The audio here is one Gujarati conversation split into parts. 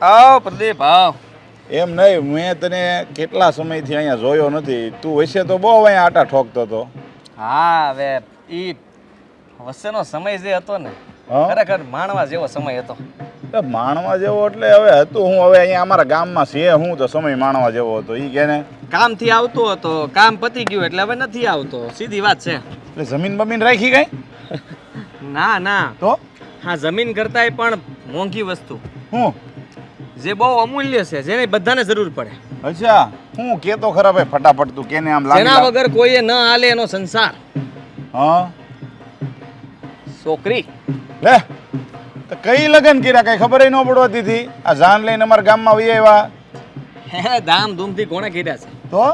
આવ પ્રદીપ આવ. એમ નહીં મેં તને કેટલા સમયથી અહીંયા જોયો નથી. તું વૈસે તો બહુ અહીંયા આટા ઠોકતો હતો હા હવે ઈ વચ્ચેનો સમય જે હતો ને ખરેખર માણવા જેવો સમય હતો. માણવા જેવો એટલે હવે હતું હું હવે અહીંયા અમારા ગામમાં છે હું તો સમય માણવા જેવો હતો. એ કે ને? કામથી આવતો હતો કામ પતી ગયું એટલે હવે નથી આવતો. સીધી વાત છે. એટલે જમીન બમીન રાખી ગઈ ના ના. તો? હા જમીન કરતાંય પણ મોંઘી વસ્તુ. હું? જે બહુ અમૂલ્ય છે જેની બધાને જરૂર પડે. અચ્છા હું કેતો ખરા ભાઈ ફટાફટ તું કેને આમ લાગે જેના વગર કોઈએ ન હાલે એનો સંસાર. હા? છોકરી. લે તો કઈ લગન કર્યા? કઈ ખબર ન પડવા દીધી આ જાન લઈને અમારા ગામમાં આવી આવ્યા. હે ધામ ધૂમથી કોણે કર્યા છે? તો?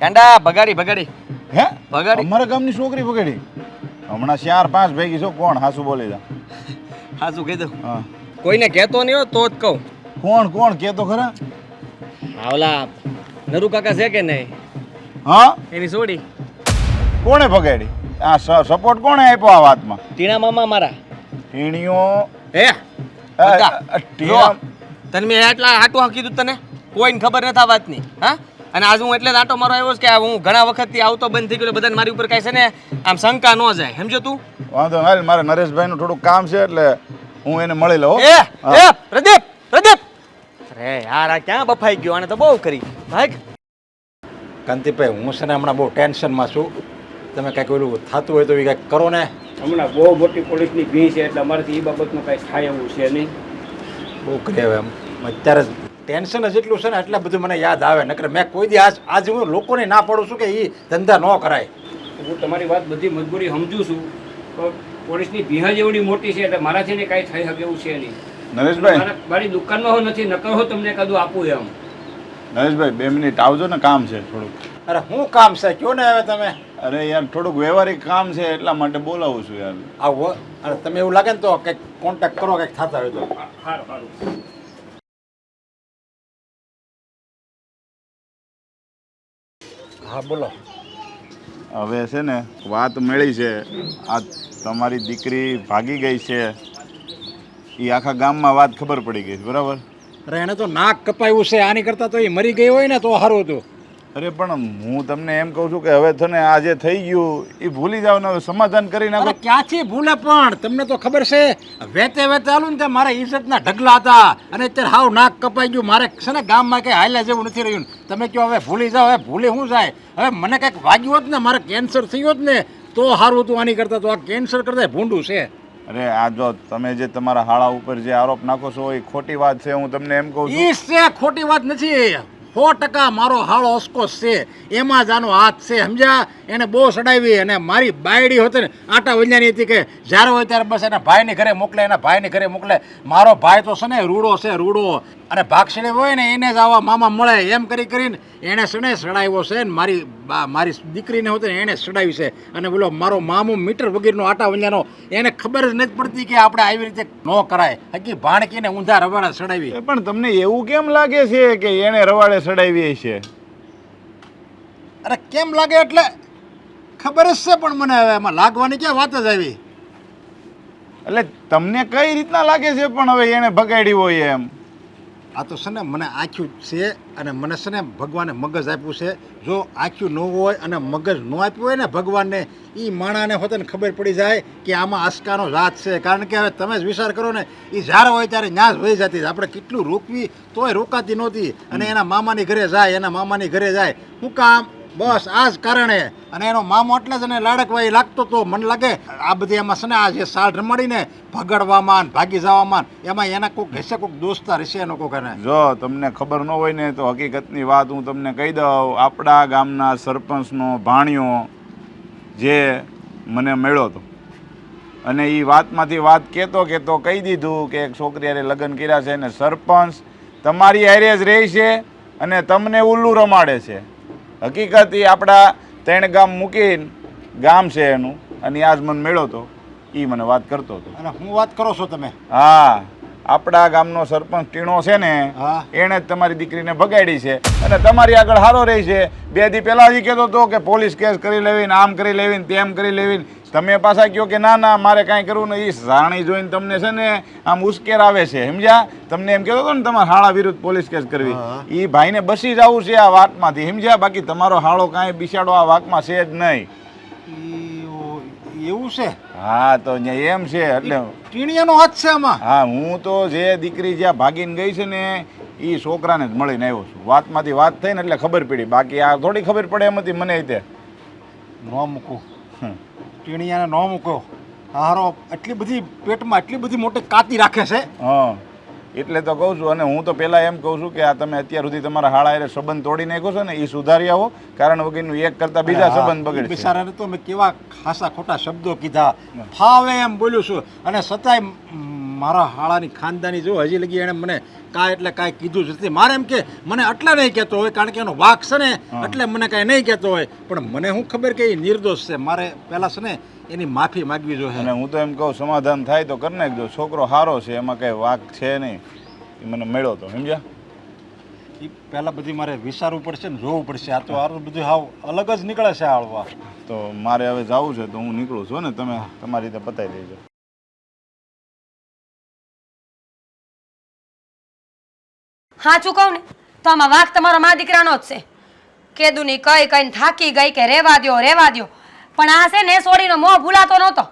કાંડા ભગાડી ભગાડી. હે? ભગાડી. અમારા ગામની છોકરી ભગાડી? હમણાં ચાર પાંચ ભેગી છો કોણ? હાસુ બોલે જા હાસુ કહી દઉં. કોઈને કહેતો નહીં હો તો જ કહું. કોણ કોણ કે તો ખરા? આવલા નરુ કાકા છે કે નહીં? હા? એની સોડી. કોણે ભગાડી? આ સપોર્ટ કોણે આપ્યો આ વાતમાં? ટીણા મામા મારા. ટીણીઓ? હે? તને મેં એટલા હાટું કીધું તને? કોઈને ખબર નથી આ વાતની હા? અને આજ હું એટલે જ આટો મારો આવ્યો છે કે હું ઘણા વખતથી આવતો બંધ થઈ ગયો એટલે બધાને મારી ઉપર કાંઈ છે ને આમ શંકા ન જાય. સમજો તું? વાંધો ના મારે નરેશભાઈનું થોડું કામ છે એટલે હું એને મળી લઉં. એ એ પ્રદીપ પ્રદીપ! અરે યાર આ ક્યાં બફાઈ ગયો? આને તો બહુ કરી. ભાઈ કાંતિભાઈ હું છે ને હમણાં બહુ ટેન્શનમાં છું. તમે કાંઈક ઓલું થતું હોય તો એ કાંઈક કરો ને. હમણાં બહુ મોટી પોલીસની ભી છે એટલે અમારાથી એ બાબતનું કાંઈ થાય એવું છે નહીં. બહુ કરે હવે એમ. અત્યારે ટેન્શન જ એટલું છે ને એટલે બધું મને યાદ આવે. નકર મેં કોઈ દી આજ આજ હું લોકોને ના પાડું છું કે એ ધંધા ન કરાય. હું તમારી વાત બધી મજબૂરી સમજું છું પણ પોલીસની ભીહજ એવડી મોટી છે એટલે મારાથી ને કાંઈ થઈ શકે એવું છે નહીં. નરેશભાઈ. મારા મારી દુકાનમાં હો નથી નકર હો તમને કદું આપું એમ. નરેશભાઈ બે મિનિટ આવજો ને કામ છે થોડુંક. અરે હું કામ છે? કયો ને હવે તમે? અરે યાર થોડુંક વ્યવહારિક કામ છે એટલા માટે બોલાવું છું યાર. આવો. અરે તમે એવું લાગે ને તો કંઈક કોન્ટેક્ટ કરો કંઈક થતા હોય તો. સારું સારું હા બોલો. હવે છે ને વાત મળી છે. આ તમારી દીકરી ભાગી ગઈ છે. એ આખા ગામમાં વાત ખબર પડી ગઈ બરાબર? અરે એને તો નાક કપાયું છે આની કરતાં તો એ મરી ગઈ હોય ને તો સારું હતું. અરે પણ હું તમને એમ કહું છું કે હવે તને આ જે થઈ ગયું એ ભૂલી જાવ ને હવે સમાધાન કરી નાખો. ક્યાંથી ભૂલે પણ? તમને તો ખબર છે વેતે વેતે આલું ને તે મારા ઇજ્જતના ઢગલા હતા. અને અત્યારે હાવ નાક કપાઈ ગયું. મારે છે ને ગામમાં કંઈ હાલ્યા જેવું નથી રહ્યું. તમે કહો હવે ભૂલી જાઓ હવે ભૂલી શું જાય? હવે મને કંઈક વાગ્યું હોત ને મારે કેન્સર થયું હોત ને તો સારું હતું. આની કરતાં તો આ કેન્સર કરતાં ભૂંડું છે. અરે, આ જો તમે જે તમારા હાળા ઉપર જે આરોપ નાખો છો, એ ખોટી વાત છે, હું તમને એમ કહું છું. ઈ છે ખોટી વાત નથી. સો ટકા મારો હાળો ઓસકો છે. એમાં જ આનો હાથ છે, સમજ્યા? એને બહુ સડાવી અને મારી બાયડી હોતી ને, આટા વંજાની હતી કે જ્યારે હોય ત્યારે બસ એના ભાઈને ઘરે મોકલે, એના ભાઈને ઘરે મોકલે. મારો ભાઈ તો છે ને રૂડો છે, રૂડો. અને ભાગશેડે હોય ને એને જ આવા મામા મળે, એમ કરી કરીને એણે છે ને સડાવ્યો છે ને મારી મારી દીકરીને હોતી ને એણે સડાવી છે. અને બોલો, મારો મામો મીટર વગેરેનો આટા વંજાનો, એને ખબર જ નથી પડતી કે આપણે આવી રીતે ન કરાય. હકી ભાણકીને ઊંધા રવાડા સડાવી. પણ તમને એવું કેમ લાગે છે કે એને રવાડે સડાવી છે અરે કેમ લાગે એટલે? ખબર જ છે પણ મને હવે એમાં લાગવાની ક્યાં વાત જ આવી. એટલે તમને કઈ રીતના લાગે છે પણ હવે એને ભગાડી હોય એમ? આ તો છે મને આખ્યું છે અને મને છે ને ભગવાને મગજ આપ્યું છે. જો આખ્યું ન હોય અને મગજ ન આપ્યું હોય ને ભગવાનને એ માણાને હોતે ને ખબર પડી જાય કે આમાં આસકાનો જાત છે. કારણ કે હવે તમે જ વિચાર કરો ને એ જ્યારે હોય ત્યારે ન્યાસ વહી જતી. આપણે કેટલું રોકવી તોય રોકાતી નહોતી. અને એના મામાની ઘરે જાય, એના મામાની ઘરે જાય. શું કામ બસ આ જ કારણે અને એનો મામો એટલે જ એને લાડકવાઈ લાગતો તો મને લાગે આ બધી એમાં છે ને આ જે સાલ રમાડીને ભગડવામાં ભાગી જવામાં એમાં એના કોઈક હશે કોઈક દોસ્તાર હશે એનો કોઈક એને? જો તમને ખબર ન હોય ને તો હકીકતની વાત હું તમને કહી દઉં. આપણા ગામના સરપંચનો ભાણિયો જે મને મળ્યો હતો. અને એ વાતમાંથી વાત કહેતો કહેતો કહી દીધું કે એક છોકરી હારે લગ્ન કર્યા છે અને સરપંચ તમારી હારે જ રહે છે અને તમને ઉલ્લું રમાડે છે. હકીકત એ આપણા ત્રણ ગામ મૂકીને ગામ છે એનું અને આજ મને મેળો હતો એ મને વાત કરતો હતો. અને હું વાત કરો છો તમે? હા આપણા ગામનો સરપંચ ટીણો છે ને. એણે જ તમારી દીકરીને ભગાડી છે અને તમારી આગળ હારો રહી છે. બે દી પહેલાં જ કહેતો હતો કે પોલીસ કેસ કરી લેવીને આમ કરી લેવીને તેમ કરી લેવી તમે પાછા કહો કે ના ના મારે કાંઈ કરવું નહીં એ જાણી જોઈને તમને છે ને આમ ઉશ્કેર આવે છે સમજ્યા? તમને એમ કહેતો હતો ને તમારે હાળા વિરુદ્ધ પોલીસ કેસ કરવી. એ ભાઈને બસી જવું છે આ વાતમાંથી સમજ્યા? બાકી તમારો હાળો કાંઈ બિસાડો આ વાતમાં છે જ નહીં. એવું છે? હા તો એમ છે એટલે ટીણીયાનો હાથ છે આમાં? હા હું તો જે દીકરી જ્યાં ભાગીને ગઈ છે ને એ છોકરાને જ મળીને આવ્યો છું. વાતમાંથી વાત થઈને એટલે ખબર પડી. બાકી આ થોડી ખબર પડે એમ હતી મને તે. ન મૂકું. ટીણીયાને ન મૂકો હારો એટલી બધી પેટમાં એટલી બધી મોટી કાતી રાખે છે. હા એટલે તો કહું છું અને હું તો પહેલાં એમ કહું છું કે આ તમે અત્યાર સુધી તમારા હાળા હારે સંબંધ તોડી નાખ્યો છે ને એ સુધારી આવો. કારણ વગરનું એક કરતાં બીજા સંબંધ બગડે બિચારાને તો મેં કેવા ખાસા ખોટા શબ્દો કીધા. ફાવે એમ બોલ્યું છું. અને છતાંય મારા હાળાની ખાનદાની જો હજી લગી એણે મને કાંઈ એટલે કાંઈ કીધું જ નથી. મારે એમ કે મને આટલા નહીં કહેતો હોય કારણ કે એનો વાક છે ને એટલે મને કાંઈ નહીં કહેતો હોય. પણ મને શું ખબર કે એ નિર્દોષ છે? મારે પહેલાં છે ને એની માફી માગવી જોઈએ. અને હું તો એમ કહું સમાધાન થાય તો કરી નાખજો. છોકરો સારો છે એમાં કંઈ વાક છે નહીં. એ મને મળ્યો તો સમજ્યા? એ પહેલાં બધી મારે વિચારવું પડશે ને જોવું પડશે. આ તો આરું બધું હાવ અલગ જ નીકળે છે આળવા તો મારે હવે જવું છે તો હું નીકળું છું ને તમે તમારી રીતે પતાવી દેજો. સાચું કહું ને? તો આમાં વાંક તમારો મા દીકરાનો જ છે. કેદુની કઈ કઈ થાકી ગઈ કે રેવા દ્યો રેવા દ્યો. પણ આ છે ને સોડીનો મોં ભૂલાતો નહોતો.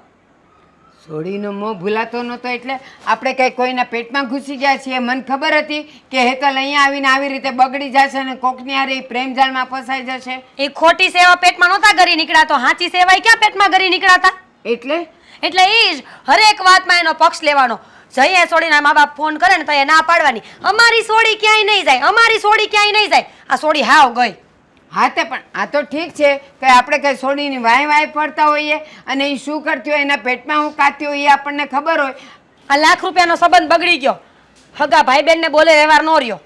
સોડીનો મોં ભૂલાતો નહોતો એટલે આપણે કંઈ કોઈના પેટમાં ઘૂસી ગયા છીએ. મને ખબર હતી કે હેતલ અહીંયા આવીને આવી રીતે બગડી જશે અને કોકની હારે પ્રેમજાળમાં ફસાઈ જશે. એ ખોટી સેવા પેટમાં નહોતા ગરી નીકળ્યા તો હાચી સેવાય ક્યાં પેટમાં ગરી નીકળાતા? એટલે? એટલે એ જ હરેક વાતમાં એનો પક્ષ લેવાનો. જઈએ સોડીના મા બાપ ફોન કરે ને તો એ ના પાડવાની. અમારી સોડી ક્યાંય નહીં જાય અમારી સોડી ક્યાંય નહીં જાય. આ સોડી હાવ ગઈ. હા તે પણ આ તો ઠીક છે કે આપણે કંઈ સોડીની વાય વાય પડતા હોઈએ અને એ શું કરતી હોય એના પેટમાં હું કાતી હોય એ આપણને ખબર હોય. આ લાખ રૂપિયાનો સંબંધ બગડી ગયો. હગા ભાઈ બેનને બોલે વ્યવહાર નો રહ્યો.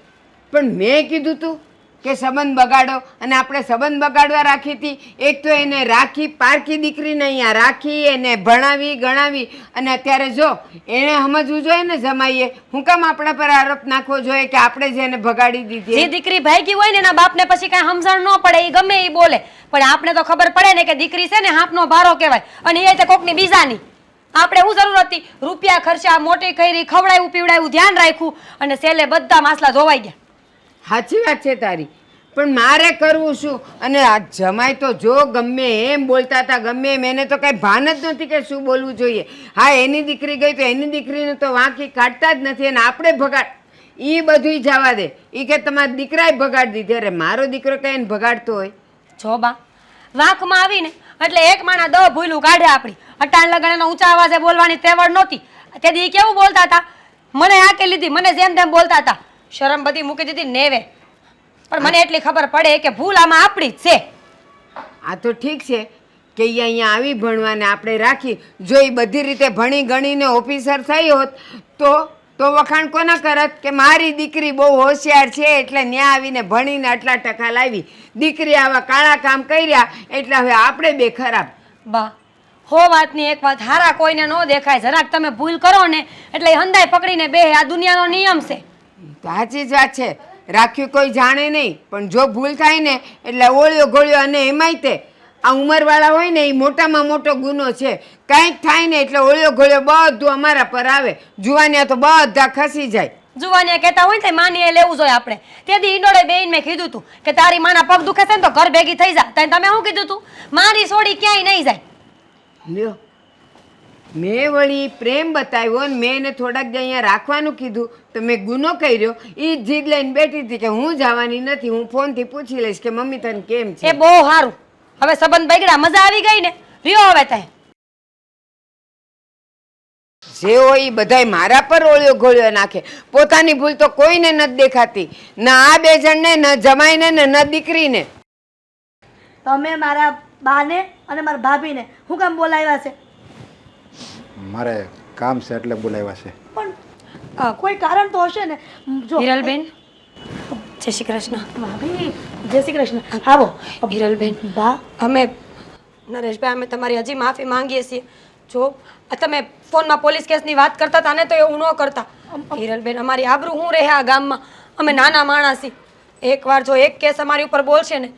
પણ મેં કીધું તું કે સંબંધ બગાડો. અને આપણે સંબંધ બગાડવા રાખી હતી, એક તો એને રાખી પારકી દીકરીને અહીંયા રાખી, એને ભણાવી, ગણાવી. અને અત્યારે જો એને સમજવું જોઈએ ને જમાઈએ, હું કામ આપણા પર આરોપ નાખવો જોઈએ કે આપણે જ એને ભગાડી જે દીધી દીકરી ભાગી હોય ને એના બાપને પછી કાંઈ સમજણ ન પડે એ ગમે એ બોલે. પણ આપણે તો ખબર પડે ને કે દીકરી છે ને હાંપનો ભારો કહેવાય. અને એ તે કોકની બીજાની. આપણે શું જરૂર હતી, રૂપિયા ખર્ચા મોટી કરી ખવડાવ્યું પીવડાવ્યું ધ્યાન રાખ્યું. અને સેલે બધા માસલા ધોવાઈ ગયા. સાચી વાત છે તારી. પણ મારે કરવું શું? અને આ જમાય તો જો ગમે એમ બોલતા હતા, ગમે એમ, એને તો કાંઈ ભાન જ નથી કે શું બોલવું જોઈએ. હા, એની દીકરી ગઈ તો એની દીકરીને તો વાંકી કાઢતા જ નથી અને આપણે ભગાડ. એ બધુંય જવા દે. એ કે તમારા દીકરાએ ભગાડ દીધી. અરે, મારો દીકરો કઈ ભગાડતો હોય? જો બા, વાંકમાં આવીને, એટલે એક માણા દહ ભૂલું કાઢે આપણી. અટાણ લગણ ઊંચા અવાજે બોલવાની તેવડ નહોતી. તેથી કેવું બોલતા હતા? મને આ કે લીધી, મને જેમ તેમ બોલતા હતા. શરમ બધી મૂકી દીધી નેવે. પણ મને એટલી ખબર પડે કે ભૂલ આમાં આપણી જ છે. આ તો ઠીક છે કે એ અહીંયા આવી ભણવાને આપણે રાખી જો એ બધી રીતે ભણી ગણીને ઓફિસર થઈ હોત તો તો વખાણ કોના કરત કે મારી દીકરી બહુ હોશિયાર છે એટલે ન્યા આવીને ભણીને આટલા ટકા લાવી. દીકરી આવા કાળા કામ કર્યા એટલે હવે આપણે બે ખરાબ. બા હો વાતની એક વાત હારા કોઈને ન દેખાય જરાક તમે ભૂલ કરો ને એટલે હંદાય પકડીને બે આ દુનિયાનો નિયમ છે. સાચી જ વાત છે. રાખ્યું કોઈ જાણે નહીં પણ જો ભૂલ થાય ને એટલે ઓળ્યો ગોળ્યો અને એમાંય તે. આ ઉંમરવાળા હોય ને એ મોટામાં મોટો ગુનો છે. કંઈક થાય ને એટલે ઓળ્યો ગોળ્યો બધું અમારા પર આવે. જુવાનિયા તો બધા ખસી જાય. જુવાનિયા કહેતા હોય ને માની એ લેવું જોઈએ આપણે. તેથી ઈંડોળે બેન મેં કીધું તું કે તારી માના પગ દુખે છે ને તો ઘર ભેગી થઈ જા. તમે શું કીધું તું? મારી સોડી ક્યાંય નહીં જાય. લ્યો મેં વળી પ્રેમ બતાવ્યો ને મેં એને થોડાક દી અહીંયા રાખવાનું કીધું. તો મેં ગુનો કર્યો. એ જ જીદ લઈને બેઠી હતી કે હું જવાની નથી હું ફોનથી પૂછી લઈશ કે મમ્મી તને કેમ એ છે બહુ સારું. હવે સંબંધ બગડ્યા મજા આવી ગઈ ને? રહ્યો હવે તે જે હોય એ બધાય મારા પર ઓળ્યો ગોળ્યો નાખે. પોતાની ભૂલ તો કોઈને નથી દેખાતી. ના આ બે જણને ન જમાઈને ને ન દીકરીને. તમે મારા બાને અને મારા ભાભીને હું કામ બોલાવ્યા છે? મારે કામ છે એટલે બોલાવ્યા છે. પણ કોઈ કારણ તો હશે ને? જો હિરલબેન? જય શ્રી કૃષ્ણ. ભાભી જય શ્રી કૃષ્ણ. આવો. હિરલબેન. બા. અમે નરેશભાઈ અમે તમારી હજી માફી માંગીએ છીએ. જો તમે ફોનમાં પોલીસ કેસની વાત કરતા હતા ને તો એવું ન કરતા. હિરલબેન અમારી આબરૂ હું રહે આ ગામમાં? અમે નાના માણસી છીએ. એકવાર જો એક કેસ અમારી ઉપર બોલશે ને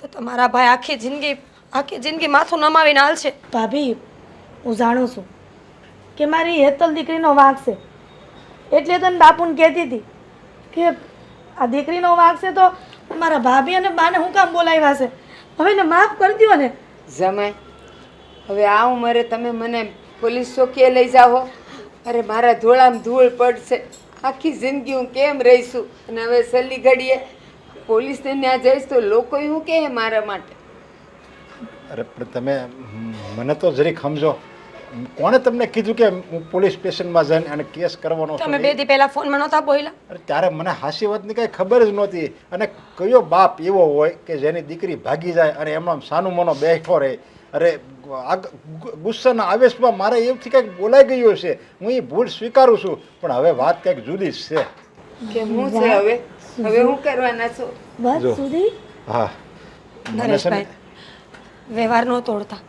તો તમારા ભાઈ આખી જિંદગી આખી જિંદગી માથું નમાવીને હાલશે. ભાભી હું જાણું છું. કે મારી હેતલ દીકરીનો વાંક છે. એટલે તને બાપુને કહેતી હતી કે આ દીકરીનો વાંક છે તો મારા ભાભી અને બાને હું કામ બોલાવ્યા છે? હવે એને માફ કરી દ્યો ને. જમાય હવે આ ઉંમરે તમે મને પોલીસ ચોકીએ લઈ જાઓ. અરે મારા ધોળામ ધૂળ પડશે. આખી જિંદગી હું કેમ રહીશું? અને હવે છેલ્લી ઘડીએ પોલીસને ત્યાં જઈશ તો લોકો શું કહે મારા માટે? અરે પણ તમે મને તો જરીક સમજો. કોણે તમને કીધું કે હું પોલીસ સ્ટેશનમાં જઈને અને કેસ કરવાનો છું? તમે બે દી પહેલા ફોનમાં નહોતા બોલ્યા. અરે ત્યારે મને હાસી વાતની કાંઈ ખબર જ નહોતી. અને કયો બાપ એવો હોય કે જેની દીકરી ભાગી જાય અને એમનો આમ સાનું મનો બેઠો રહે? અરે આ ગુસ્સાના આવેશમાં મારે એવથી કંઈક બોલાઈ ગયું છે હું એ ભૂલ સ્વીકારું છું. પણ હવે વાત કંઈક જુદી જ છે. કે હું છે હવે? હવે હું કરવાના છું? બસ સુધી હા. મને છે ને નરેશભાઈ વ્યવહાર ન તોડતા.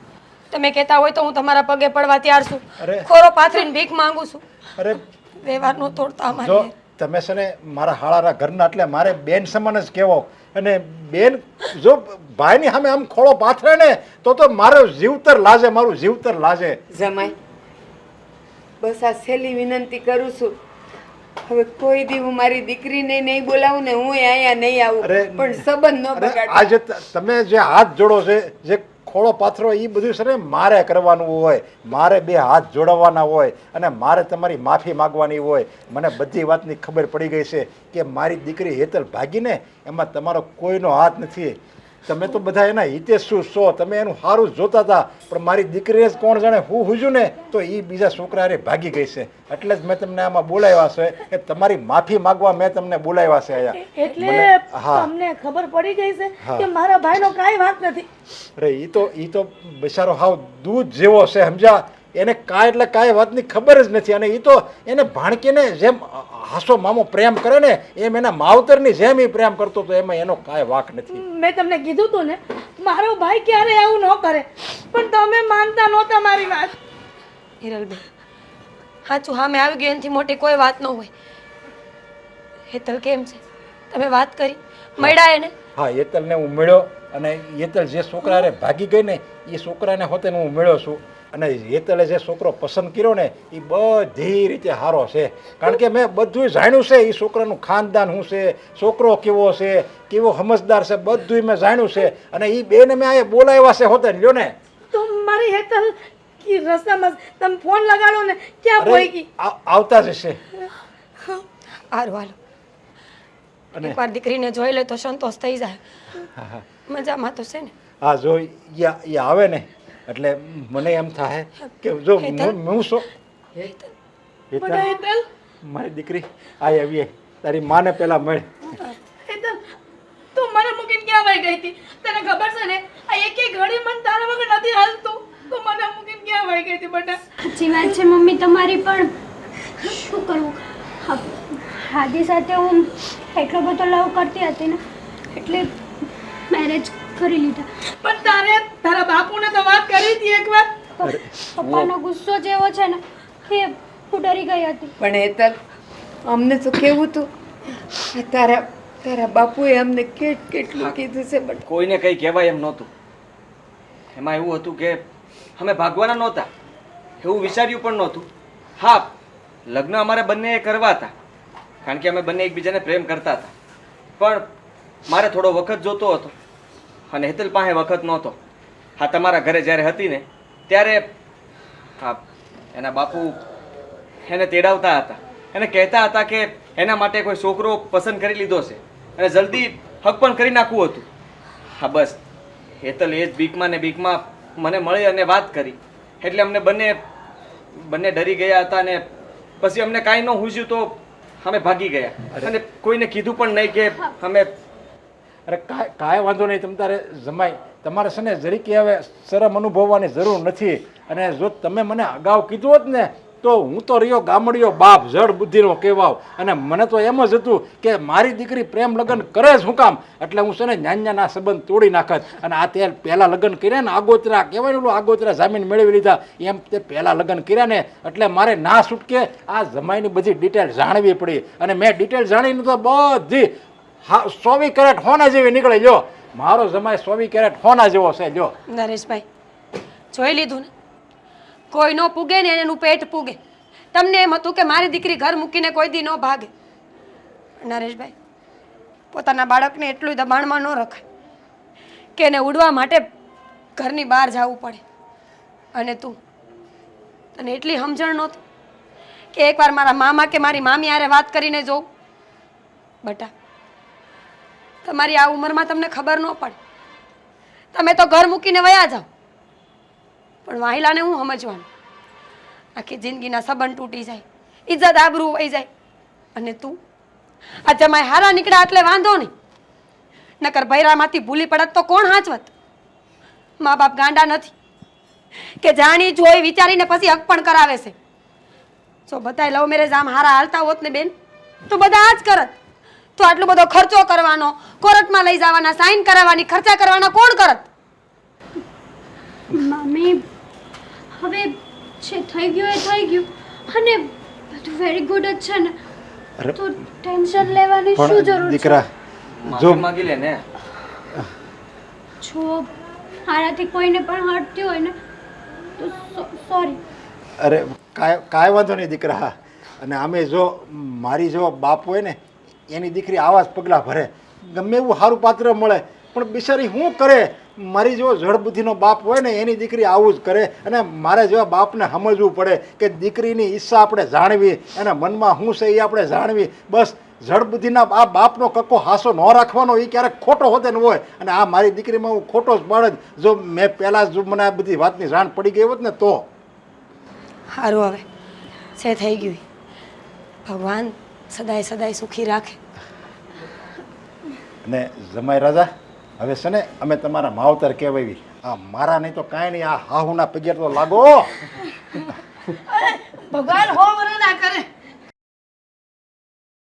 તમે કહેતા હોય તો હું તમારા પગે પડવા તૈયાર છું. અરે. ખોરો પાથરીને ભીખ માંગુ છું. અરે. વ્યવહાર ન તોડતા જો અમારે તમે છે ને મારા હાળાના ઘરના એટલે મારે બેન સમાન જ કહેવો અને બેન જો ભાઈની સામે આમ ખોળો પાથરે ને તો તો મારો જીવતર લાજે મારું જીવતર લાજે. જમાય બસ આ છેલ્લી વિનંતી કરું છું. હવે કોઈ દી હું મારી દીકરીને નહીં બોલાવું ને હું અહીંયા નહીં આવું. અરે, પણ સંબંધ ન અરે બગાડ. આજે ત- તમે જે હાથ જોડો છે જે ખોળો પાથરો એ બધું છે ને મારે કરવાનું હોય, મારે બે હાથ જોડાવવાના હોય અને મારે તમારી માફી માગવાની હોય. મને બધી વાતની ખબર પડી ગઈ છે કે મારી દીકરી હેતલ ભાગીને એમાં તમારો કોઈનો હાથ નથી. તમે તો બધા એના હિતે શું છો. તમે એનું સારું જોતા હતા. પણ મારી દીકરીએ જ કોણ જાણે હું હુજું ને તો એ બીજા છોકરા અરે ભાગી ગઈ છે. એટલે જ મેં તમને આમાં બોલાવ્યા છે કે તમારી માફી માગવા મેં તમને બોલાવ્યા છે અહીંયા. એટલે તમને ખબર પડી ગઈ છે કે મારા ભાઈનો કાંઈ વાત નથી. અરે એ તો એ તો બિચારો હાવ દૂધ જેવો છે સમજ્યા? એને કાંઈ એટલે કાંઈ વાતની ખબર જ નથી. અને એ તો એને ભાણકીને જેમ હાસો મામો પ્રેમ કરે ને એમ એના માવતરની જેમ એ પ્રેમ કરતો હતો એમાં એનો કાંઈ વાક નથી. મેં તમને કીધું તું ને મારો ભાઈ ક્યારે આવું ન કરે. પણ તમે માનતા નહોતા મારી વાત. હિરલબેન સાચું હા મેં આવી ગયું એનાથી મોટી કોઈ વાત ન હોય. હેતલ કેમ છે? તમે વાત કરી. મળ્યા એને. હા હેતલને હું મળ્યો અને હેતલ જે છોકરાને ભાગી ગઈ ને એ છોકરાને હોતે હું મળ્યો છું. અને હેતલે જે છોકરો પસંદ કર્યો ને એ બધી રીતે સારો છે. કારણ કે મેં બધું જાણ્યું છે એ છોકરાનું ખાનદાન શું છે છોકરો કેવો છે કેવો સમજદાર છે બધું મેં જાણ્યું છે. અને એ બેને મેં અહીંયા બોલાવ્યા છે હોતે લ્યો ને. તો મારી હેતલ કી રસ્તામાં તમે ફોન લગાડો ને ક્યાં હોય ગઈ? આવતા જ હશે હારું હાલો. અને એકવાર દીકરીને જોઈ લે તો સંતોષ થઈ જાય. મજામાં તો છે ને. હા જો ઈ ઈ આવે ને એટલે મને એમ થાય કે જો હું શું? હેતલ? બધા મારી દીકરી આ આવીએ. તારી માને પેલા મળે. હેતલ તું મને મૂકીને ક્યાં વહી ગઈ હતી? તને ખબર છે ને આ એક એક ઘડી મન તારા વગર નથી હાલતું. તું મને મૂકીને ક્યાં વહી ગઈ હતી બેટા? સાચી વાત છે મમ્મી તમારી પણ. શું કરવું? હા, હાદી સાથે હું એટલો બધો લવ કરતી હતી ને એટલે મેરેજ કરી લીધા. પણ તારે તારા બાપુને તો વાત કરી હતી એકવાર. પપ્પાનો ગુસ્સો જેવો છે ને કે હું ડરી ગઈ હતી. પણ હેતલ અમને તો કેવું હતું? આ તારા તારા બાપુએ અમને કેટ કેટલું કીધું છે બટ કોઈને કંઈ કહેવાય એમ નહોતું. એમાં એવું હતું કે અમે ભાગવાના નહોતા. એવું વિચાર્યું પણ નહોતું. હા લગ્ન અમારે બંને કરવા હતા. કારણ કે અમે બંને એકબીજાને પ્રેમ કરતા હતા. પણ મારે થોડો વખત જોતો હતો. અને હેતલ પાસે વખત નહોતો. હા તમારા ઘરે જ્યારે હતી ને ત્યારે હા એના બાપુ એને તેડાવતા હતા. એને કહેતા હતા કે એના માટે કોઈ છોકરો પસંદ કરી લીધો છે. અને જલ્દી હક પણ કરી નાખવું હતું. હા બસ. હેતલ એ જ બીકમાં ને બીકમાં મને મળી અને વાત કરી. એટલે અમને બંને બંને ડરી ગયા હતા અને પછી અમને કાંઈ ન હુજ્યું તો અમે ભાગી ગયા. અને કોઈને કીધું પણ નહીં કે અમે અરે કાંઈ કાંઈ વાંધો નહીં, તમ તારે જમાય તમારે છે ને જરીકે હવે શરમ અનુભવવાની જરૂર નથી. અને જો તમે મને અગાઉ કીધું હોત ને, તો હું તો રહ્યો ગામડીયો બાપ, જડ બુદ્ધિનો કહેવાવ. અને મને તો એમ જ હતું કે મારી દીકરી પ્રેમ લગ્ન કરે જ શું કામ. એટલે હું છે ને નાના સંબંધ તોડી નાખત. અને આ તે પહેલાં લગ્ન કર્યા ને, આગોતરા, કહેવાય ઓલું આગોતરા જામીન મેળવી લીધા. એમ તે પહેલાં લગ્ન કર્યા ને, એટલે મારે ના છૂટકે આ જમાઈની બધી ડિટેલ જાણવી પડી. અને મેં ડિટેલ જાણીને તો બધી હા ચોવી કેરેટ હોના જેવી નીકળે જો મારો જમાય સોવી કેરેટ હોના જેવો છે જો નરેશભાઈ, જોઈ લીધું ને? કોઈ ન પૂગે ને એનું પેટ પૂગે. તમને એમ હતું કે મારી દીકરી ઘર મૂકીને કોઈ દી ન ભાગે. નરેશભાઈ, પોતાના બાળકને એટલું દબાણમાં ન રખાય કે એને ઉડવા માટે ઘરની બહાર જવું પડે. અને તું, તને એટલી સમજણ નહોતી કે એકવાર મારા મામા કે મારી મામી હારે વાત કરીને જોઉં. બટા તમારી આ ઉંમરમાં તમને ખબર ન પડે. તમે તો ઘર મૂકીને વયા જાઓ. પણ વાહિલાને હું સમજવાનું? આખી જિંદગીના સંબંધ તૂટી જાય ઇજ્જત આબરૂ વહી જાય. અને તું? આ જમાય હારા નીકળ્યા એટલે વાંધો નહીં. નકર ભૈરામાંથી ભૂલી પડત તો કોણ હાચવત? મા બાપ ગાંડા નથી. કે જાણી જોઈ વિચારીને પછી હક પણ કરાવે છે. જો બધાય લવ મેરેજ આમ હારા હાલતા હોત ને બેન, તો બધા આ જ કરત. તો આટલો બધો ખર્ચો કરવાનો કોર્ટમાં લઈ જવાના સાઈન કરાવવાની ખર્ચા કરવાના કોણ કરત? મમ્મી હવે જે થઈ ગયું એ થઈ ગયું. અને બધું વેરી ગુડ જ છે ને. તો ટેન્શન લેવાની શું જરૂર છે? દીકરા જો માંગી લે ને. જો આનાથી કોઈને પણ હર્ટ થયો હોય ને તો સોરી અરે કાય કાય વાંધો નહીં દીકરા અને આમે જો મારી જો બાપ હોય ને એની દીકરી આવા જ પગલાં ભરે. ગમે એવું સારું પાત્ર મળે, પણ બિચારી શું કરે? મારી જેવો જળબુદ્ધિનો બાપ હોય ને, એની દીકરી આવું જ કરે અને મારે જેવા બાપને સમજવું પડે કે દીકરીની ઈચ્છા આપણે જાણવી અને મનમાં શું છે એ આપણે જાણવી. બસ જળબુદ્ધિના આ બાપનો કક્કો હાસો ન રાખવાનો, એ ક્યારેક ખોટો હોતે ન હોય. અને આ મારી દીકરીમાં હું ખોટો જ બાળક, જો મેં પહેલાં જો મને આ બધી વાતની જાણ પડી ગઈ હોત ને, તો. સારું હવે. છે થઈ ગયું. ભગવાન સદાય સદાય સુખી રાખે. અને જમાઈ રાજા હવે છે ને અમે તમારા માવતર કહેવાય આ મારા નહીં તો કાંઈ નહીં આ હાહુના પગેર તો લાગો. ભગવાન હો વરના કરે.